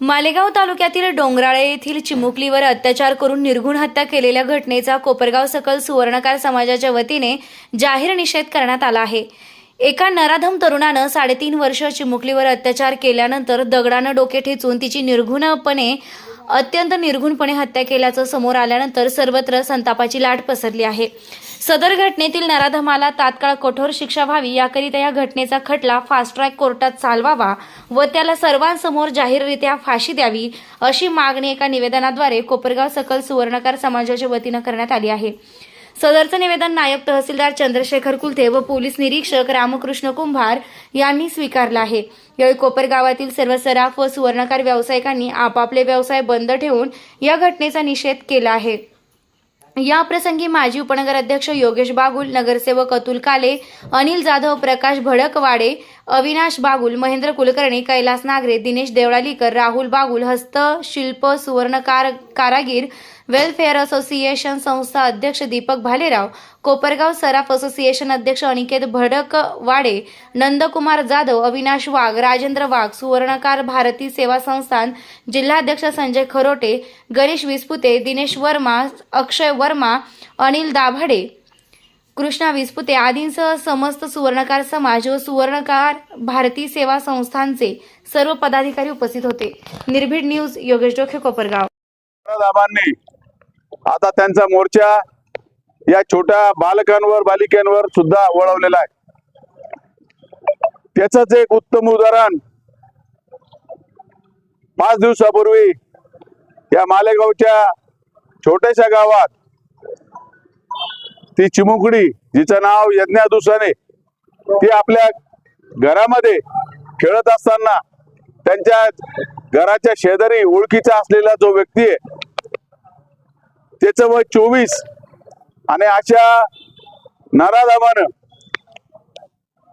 मालेगाव तालुक्यातील डोंगराळे येथील चिमुकलीवर अत्याचार करून निर्घुण हत्या केलेल्या घटनेचा कोपरगाव सकल सुवर्णकार समाजाच्या वतीने जाहीर निषेध करण्यात आला आहे. एका नराधम तरुणानं साडेतीन वर्ष चिमुकलीवर अत्याचार केल्यानंतर दगडानं डोके ठेचून तिची निर्घुणपणे अत्यंत निर्घुणपणे हत्या केल्याचं समोर आल्यानंतर सर्वत्र संतापाची लाट पसरली आहे. सदर घटनेतील नराधमाला तात्काळ कठोर शिक्षा व्हावी याकरिता या घटनेचा खटला फास्ट ट्रॅक कोर्टात चालवावा व त्याला सर्वांसमोर जाहीररित्या फाशी द्यावी अशी मागणी एका निवेदनाद्वारे कोपरगाव सकल सुवर्णकार समाजाच्या वतीनं करण्यात आली आहे. सदरचं निवेदन नायब तहसीलदार चंद्रशेखर कुलथे व पोलीस निरीक्षक रामकृष्ण कुंभार यांनी स्वीकारलं आहे. यावेळी कोपरगावातील सर्व सराफ व सुवर्णकार व्यावसायिकांनी आपापले व्यवसाय बंद ठेवून या घटनेचा निषेध केला आहे. या प्रसंगी माजी उपनगर अध्यक्ष योगेश बागुल नगरसेवक अतुल काले अनिल जाधव प्रकाश भडकवाडे अविनाश बागुल महेंद्र कुलकर्णी कैलास नागरे दिनेश देवळालीकर राहुल बागुल हस्तशिल्प सुवर्णकार कारागीर वेलफेअर असोसिएशन संस्था अध्यक्ष दीपक भालेराव कोपरगाव सराफ असोसिएशन अध्यक्ष अनिकेत भडकवाडे नंदकुमार जाधव अविनाश वाघ राजेंद्र वाघ सुवर्णकार भारती सेवा संस्थान जिल्हाध्यक्ष संजय खरोटे गणेश विस्पुते दिनेश वर्मा अक्षय वर्मा अनिल दाभाडे कृष्णा विस्पुते आदींसह समस्त सुवर्णकार समाज व सुवर्णकार भारती सेवा संस्थांचे सर्व पदाधिकारी उपस्थित होते. निर्भीड न्यूज योगेश डोखे कोपरगाव. आता त्यांचा मोर्चा या छोट्या बालकांवर बालिकांवर सुद्धा वळवलेला आहे. त्याच एक उत्तम उदाहरण पाच दिवसापूर्वी या मालेगावच्या छोट्याशा गावात ती चिमुकडी जिचं नाव यज्ञा दुसाने ती आपल्या घरामध्ये खेळत असताना त्यांच्या घराच्या शेजारी ओळखीचा असलेला जो व्यक्ती आहे त्याचं वय चोवीस आणि अशा नराधामानं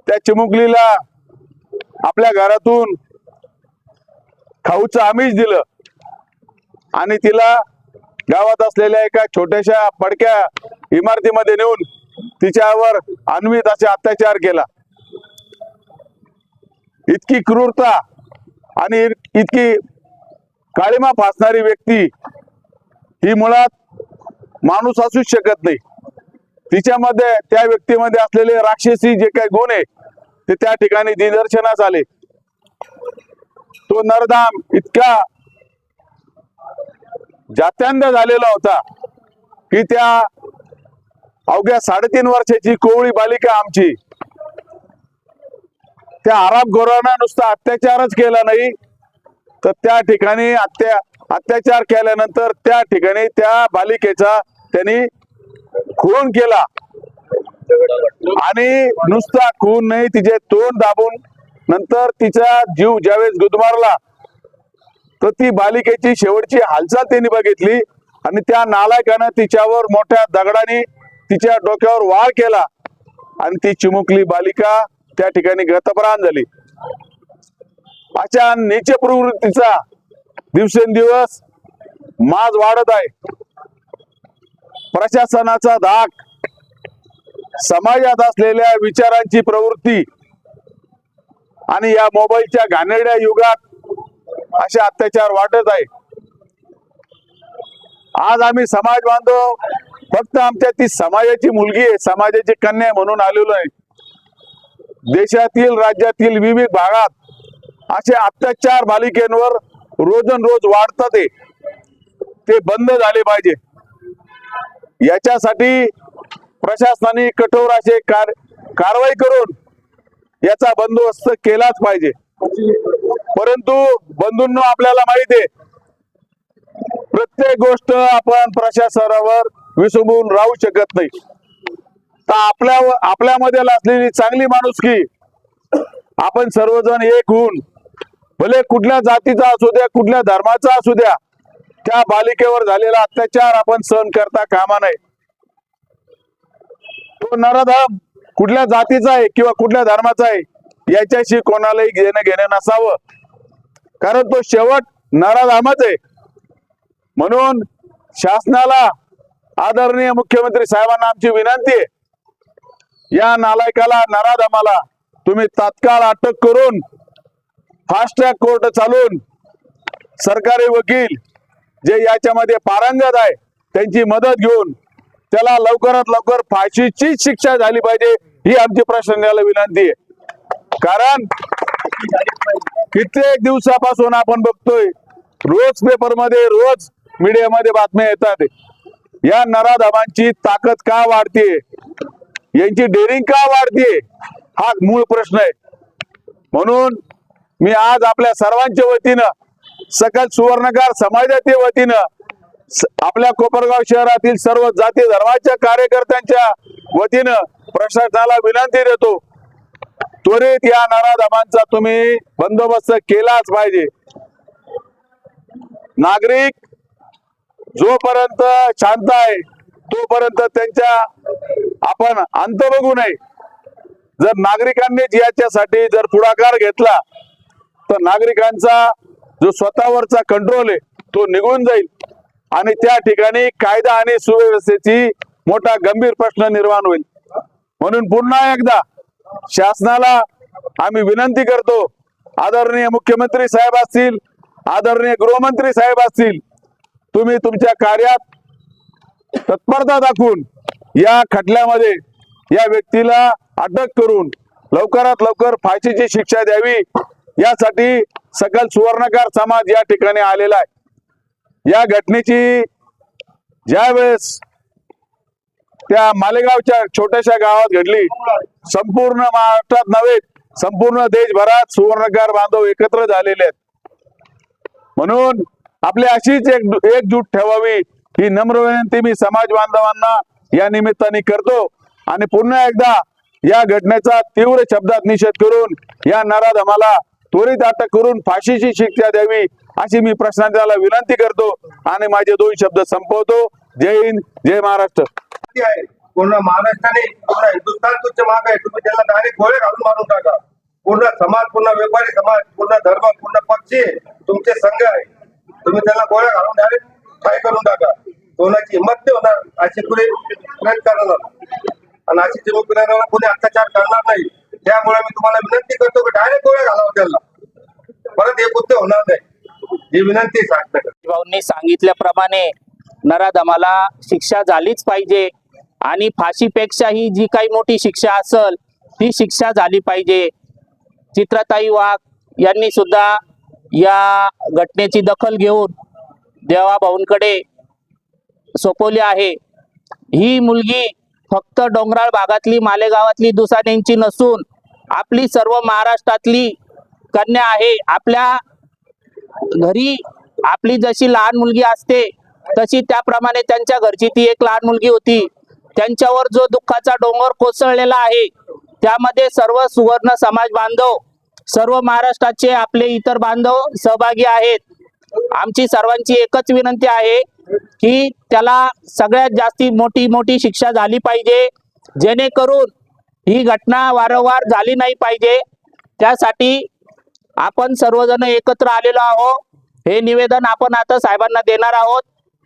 त्या चिमुकलीला आपल्या घरातून खाऊचं आमिष दिलं आणि तिला गावात असलेल्या एका छोट्याशा पडक्या इमारतीमध्ये नेऊन तिच्यावर अन्वित असे अत्याचार केला. इतकी क्रूरता आणि इतकी काळीमा फासणारी व्यक्ती ही मुळात माणूस असूच शकत नाही. तिच्यामध्ये त्या व्यक्तीमध्ये असलेले राक्षसी जे काही गुण आहे ते त्या ठिकाणी निदर्शनास आले. तो नरधाम इतका जात्यांद झालेला होता की त्या अवघ्या साडेतीन वर्षाची कोवळी बालिका आमची त्या आराम गोरांना नुसता अत्याचारच केला नाही. तर त्या ठिकाणी अत्या अत्याचार केल्यानंतर त्या ठिकाणी त्या बालिकेचा त्यांनी खून केला. आणि नुसता खून नाही तिचे तोंड दाबून नंतर तिचा जीव ज्यावेळेस गुदमारला तर ती बालिकेची शेवटची हालचाल त्यांनी बघितली आणि त्या नालायकानं तिच्यावर मोठ्या दगडाने तिच्या डोक्यावर वार केला आणि ती चिमुकली बालिका त्या ठिकाणी गतप्राण झाली. अशा नीच प्रवृत्तीचा दिवसेंदिवस माज वाढत आहे. प्रशासनाचा धाक समाजात असलेल्या विचारांची प्रवृत्ती आणि या मोबाईलच्या घाणेरड्या युगात असे अत्याचार वाढत आहे आज आम्ही समाज बांधव फक्त आमच्या ती समाजाची मुलगी आहे समाजाची कन्या म्हणून आलेलो आहे. देशातील राज्यातील विविध भागात असे अत्याचार बालिकेंवर रोजन वाढतात आहे. ते बंद झाले पाहिजे. याच्यासाठी प्रशासनाने कठोर असे कार कारवाई करून याचा बंदोबस्त केलाच पाहिजे. परंतु बंधूंनो आपल्याला माहिती आहे प्रत्येक गोष्ट आपण प्रशासनावर विसंबून राहू शकत नाही. तर आपल्या आपल्यामध्ये असलेली चांगली माणुसकी आपण सर्वजण एक होऊन भले कुठल्या जातीचा असू द्या कुठल्या धर्माचा असू द्या त्या बालिकेवर झालेला अत्याचार आपण सहन करता कामा नये. तो नराधम कुठल्या जातीचा आहे किंवा कुठल्या धर्माचा आहे याच्याशी कोणालाही घेणं घेणं नसावं. कारण तो शेवट नराधामच आहे. म्हणून शासनाला आदरणीय मुख्यमंत्री साहेबांना आमची विनंती आहे. या नालायकाला नराधमाला तुम्ही तात्काळ अटक करून फास्ट ट्रॅक कोर्ट चालून सरकारी वकील जे याच्यामध्ये पारंगत आहे त्यांची मदत घेऊन त्याला लवकरात लवकर फाशीची शिक्षा झाली पाहिजे ही आमची प्रशासनाला विनंती आहे. कारण कित्येक दिवसापासून आपण बघतोय रोज पेपरमध्ये रोज मीडियामध्ये बातम्या येतात. या नराधमांची ताकद का वाढते यांची डेअरिंग का वाढते हा मूळ प्रश्न आहे. म्हणून मी आज आपल्या सर्वांच्या वतीनं सकल सुवर्णकार समाजाच्या वतीनं आपल्या कोपरगाव शहरातील सर्व जाती धर्माच्या कार्यकर्त्यांच्या वतीनं प्रशासनाला विनंती देतो. त्वरित या नराधमांचा तुम्ही बंदोबस्त केलाच पाहिजे. नागरिक जोपर्यंत शांत आहे तोपर्यंत त्यांच्या आपण अंत बघू नये. जर नागरिकांनीच याच्यासाठी जर पुढाकार घेतला तर नागरिकांचा जो स्वतःवरचा कंट्रोल आहे तो निघून जाईल. आणि त्या ठिकाणी कायदा आणि सुव्यवस्थेची मोठा गंभीर प्रश्न निर्माण होईल. म्हणून पुन्हा एकदा शासनाला आम्ही विनंती करतो. आदरणीय मुख्यमंत्री साहेब असतील आदरणीय गृहमंत्री साहेब असतील तुम्ही तुमच्या कार्यात तत्परता दाखवून या खटल्यामध्ये या व्यक्तीला अटक करून लवकरात लवकर फाशीची शिक्षा द्यावी. यासाठी सकल सुवर्णकार समाज या ठिकाणी आलेला आहे. या घटनेची ज्या वेळेस त्या मालेगावच्या छोट्याशा गावात घडली. संपूर्ण महाराष्ट्रात नव्हे संपूर्ण देशभरात सुवर्णकार बांधव एकत्र झालेले आहेत. म्हणून आपली अशीच एक एकजूट ठेवावी ही नम्र विनंती मी समाज बांधवांना या निमित्ताने करतो. आणि पुन्हा एकदा या घटनेचा तीव्र शब्दात निषेध करून या नराधमाला त्वरित अटक करून फाशीची शिक्षा द्यावी अशी मी प्रशासनाला विनंती करतो. आणि माझे दोन शब्द संपवतो. जय हिंद जय महाराष्ट्र. शक्ती आहे. पूर्ण महाराष्ट्राने पूर्ण हिंदुस्थान तुमचे माग आहे. तुम्ही त्याला डायरेक्ट गोळे घालून मारून टाका. पूर्ण समाज पूर्ण व्यापारी समाज पूर्ण धर्म पूर्ण पक्षी तुमचे संघ आहे. तुम्ही त्याला गोळ्या घालून डायरेक्ट काय करून टाका. कोणाची हिंमत नाही होणार अशी पुढे प्रयत्न करणार आणि अशी चिमुकल्यावर कोणी अत्याचार करणार नाही. त्यामुळे मी तुम्हाला विनंती करतो की डायरेक्ट गोळ्या घालावं त्याला परत हे कृत्य होणार नाही. ही विनंती आहे भाऊंनी सांगितल्याप्रमाणे नराधमाला शिक्षा झालीच पाहिजे. आणि फाशीपेक्षा ही जी काही मोठी शिक्षा असल ती शिक्षा झाली पाहिजे. चित्रताई वाघ यांनी सुद्धा या घटनेची दखल घेऊन देवाभाऊंकडे सोपवली आहे. ही मुलगी फक्त डोंगराळ भागातली मालेगावातली दुसाण्यांची नसून आपली सर्व महाराष्ट्रातली कन्या आहे. आपल्या घरी आपली जशी लहान मुलगी असते तशी त्याप्रमाणे त्यांच्या घरची ती एक लहान मुलगी होती. त्यांच्यावर जो दुःखाचा डोंगर कोसळलेला आहे त्यामध्ये सर्व सुवर्ण समाज बांधव सर्व महाराष्ट्राचे आपले इतर बांधव सहभागी आहेत. आमची सर्वांची एकच विनंती आहे की त्याला सगळ्यात जास्ती मोठी मोठी शिक्षा झाली पाहिजे. जेणेकरून ही घटना वारंवार झाली नाही पाहिजे. त्यासाठी आपण सर्वजण एकत्र आलेलो आहोत. हे निवेदन आपण आता साहेबांना देणार आहोत.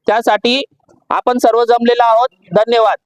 त्यासाठी आपण सर्व जमलेलो आहोत. धन्यवाद.